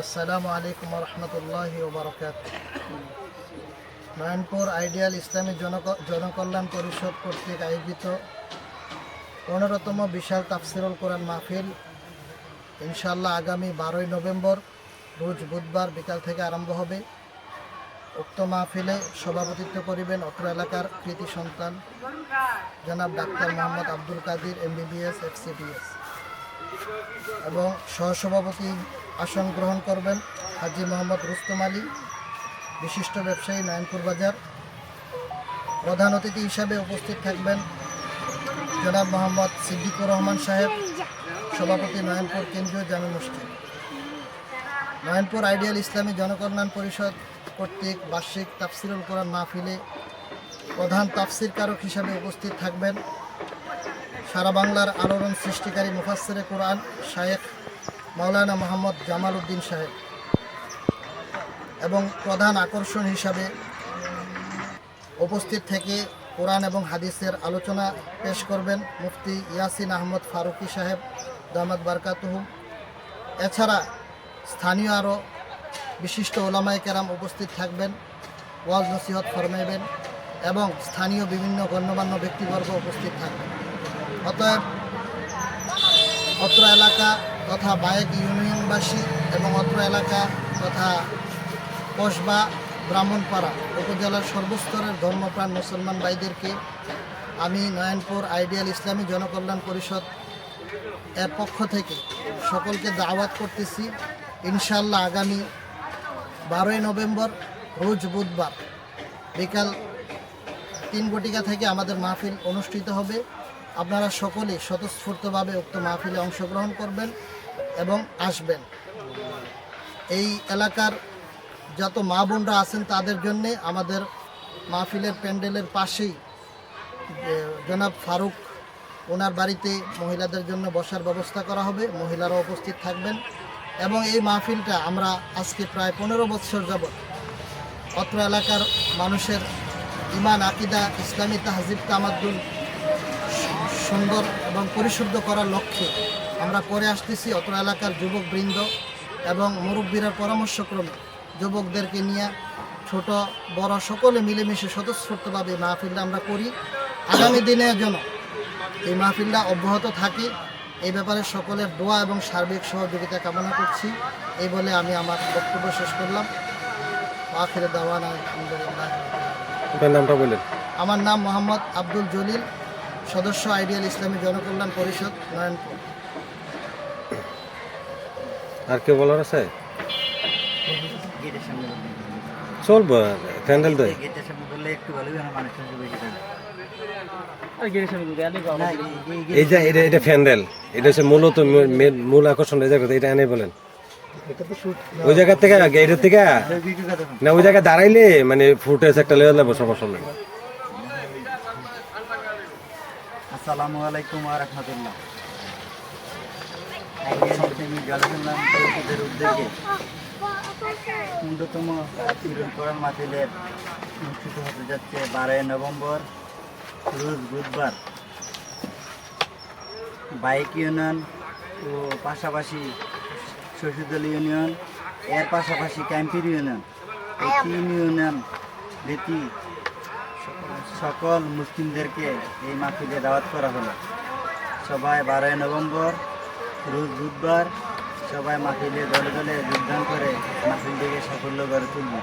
আসসালামু আলাইকুম রহমতুল্লাহ ওবরকাত নয়নপুর আইডিয়াল ইসলামী জনক- জনকল্যাণ পরিষদ কর্তৃক আয়োজিত পনেরোতম বিশাল তাফসিরুল কোরআন মাহফিল। ইনশাল্লাহ আগামী বারোই নভেম্বর রোজ বুধবার বিকাল থেকে আরম্ভ হবে। উক্ত মাহফিলে সভাপতিত্ব করিবেন অত্র এলাকার কৃতি সন্তান জনাব doctor Mohammad Abdul Kadir, MBBS FCPS এবং সহসভাপতি আসন গ্রহণ করবেন হাজি মোহাম্মদ রুস্তম আলী, বিশিষ্ট ব্যবসায়ী নয়নপুর বাজার। প্রধান অতিথি হিসাবে উপস্থিত থাকবেন জনাব মোহাম্মদ সিদ্দিকুর রহমান সাহেব, সভাপতি নয়নপুর কেন্দ্রীয় জামে মসজিদ। নয়নপুর আইডিয়াল ইসলামী জনকল্যাণ পরিষদ কর্তৃক বার্ষিক তাফসিরুল কোরআন মাহফিলে প্রধান তাফসির কারক হিসাবে উপস্থিত থাকবেন সারা বাংলার আলোড়ন সৃষ্টিকারী মুফাসসিরে কোরআন শায়েখ মাওলানা মোহাম্মদ জামাল উদ্দিন সাহেব এবং প্রধান আকর্ষণ হিসাবে উপস্থিত থেকে কোরআন এবং হাদিসের আলোচনা পেশ করবেন মুফতি ইয়াসিন আহমদ ফারুকি সাহেব দামাদ বারকাতুহু। এছাড়া স্থানীয় আরও বিশিষ্ট ওলামায় কেরাম উপস্থিত থাকবেন ওয়াজ নসিহত ফরমাইবেন এবং স্থানীয় বিভিন্ন গণ্যমান্য ব্যক্তিবর্গ উপস্থিত থাকবেন। অতএব অত্র এলাকা তথা বায়েক ইউনিয়নবাসী এবং অত্র এলাকা তথা কসবা ব্রাহ্মণপাড়া উপজেলার সর্বস্তরের ধর্মপ্রাণ মুসলমান ভাইদেরকে আমি নয়নপুর আইডিয়াল ইসলামী জনকল্যাণ পরিষদ এর পক্ষ থেকে সকলকে দাওয়াত করতেছি। ইনশাল্লাহ আগামী বারোই নভেম্বর, রোজ বুধবার বিকাল তিন গটিকা থেকে আমাদের মাহফিল অনুষ্ঠিত হবে। আপনারা সকলে স্বতঃস্ফূর্তভাবে উক্ত মাহফিলে অংশগ্রহণ করবেন এবং আসবেন। এই এলাকার যত মা বোনরা আছেন তাদের জন্য আমাদের মাহফিলের প্যান্ডেলের পাশেই জনাব ফারুক ওনার বাড়িতে মহিলাদের জন্য বসার ব্যবস্থা করা হবে। মহিলারা উপস্থিত থাকবেন এবং এই মাহফিলটা আমরা আজকে প্রায় পনেরো বৎসর যাবৎ অত্র এলাকার মানুষের ইমান আকিদা, ইসলামী তাহজিব, তামাদ্দুল সুন্দর এবং পরিশুদ্ধ করার লক্ষ্যে আমরা করে আসতেছি অত্র এলাকার যুবকবৃন্দ এবং মুরব্বীরা পরামর্শক্রমে যুবকদেরকে নিয়ে ছোট বড় সকলে মিলেমিশে স্বতঃস্ফূর্তভাবে মাহফিলটা আমরা করি। আগামী দিনের জন্য এই মাহফিলটা অব্যাহত থাকে এই ব্যাপারে সকলের দোয়া এবং সার্বিক সহযোগিতা কামনা করছি। এই বলে আমি আমার বক্তব্য শেষ করলাম। আখিরে দাওয়ান আলহামদুলিল্লাহ। নামটা বললেন আমার নাম মোহাম্মদ আব্দুল জলিল। সদস্য আইডিয়াল ইসলামী জনকল্যাণ পরিষদ নয়নপুর আর কেউ বলার আছে? চলবো প্যান্ডেল দেয়। গেটের সামনে বললে একটু ভালো হয় মানুষ বেশি এই- যে এটা এটা প্যান্ডেল এটা হচ্ছে মূলত মূল আকর্ষণ এই এটা এনে বলেন। ওই জায়গা থেকে গেটের থেকে? শোন। না ওই জায়গায় দাঁড়াইলে মানে ফুটেজ একটা যাব সমস্যা নেই আসসালামু আলাইকুম ওয়া রাহমাতুল্লাহ। হতে যাচ্ছে বারোই নভেম্বর, রোজ বুধবার। বাইক ইউনিয়ন ও পাশাপাশি শশীদল ইউনিয়ন, এর পাশাপাশি ক্যাম্পির ইউনিয়ন। এই তিন ইউনিয়ন ব্যতী সকল মুসলিমদেরকে এই মাহফিলে দাওয়াত করা হলো। সবাই বারোই নভেম্বর, রোজ বুধবার সবাই মাহফিলে দলে দলে যোগদান করে মাহফিলটিকে সাফল্য করে তুলবে।